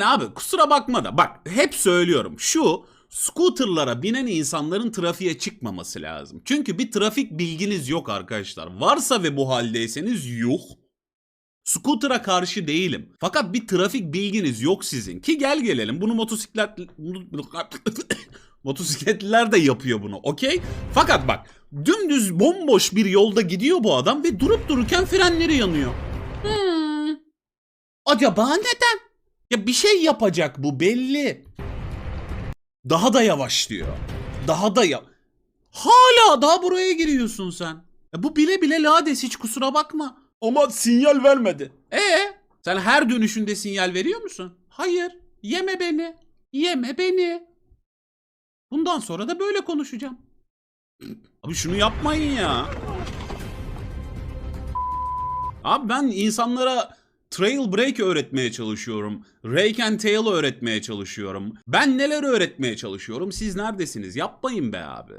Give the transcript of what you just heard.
Yani abi kusura bakma da bak hep söylüyorum şu scooterlara binen insanların trafiğe çıkmaması lazım. Çünkü bir trafik bilginiz yok arkadaşlar. Varsa ve bu haldeyseniz yuh. Scooter'a karşı değilim. Fakat bir trafik bilginiz yok sizin. Ki gel gelelim bunu motosiklet... Motosikletliler de yapıyor bunu okey? Fakat bak dümdüz bomboş bir yolda gidiyor bu adam ve durup dururken frenleri yanıyor. Hmm. Acaba neden? Ya bir şey yapacak bu belli. Daha da yavaşlıyor. Daha da ya... Hala daha buraya giriyorsun sen. Ya bu bile bile lades hiç kusura bakma. Ama sinyal vermedi. E sen her dönüşünde sinyal veriyor musun? Hayır. Yeme beni. Yeme beni. Bundan sonra da böyle konuşacağım. Abi şunu yapmayın ya. Abi ben insanlara trail break öğretmeye çalışıyorum. Rake and tail öğretmeye çalışıyorum. Ben neler öğretmeye çalışıyorum? Siz neredesiniz? Yapmayın be abi.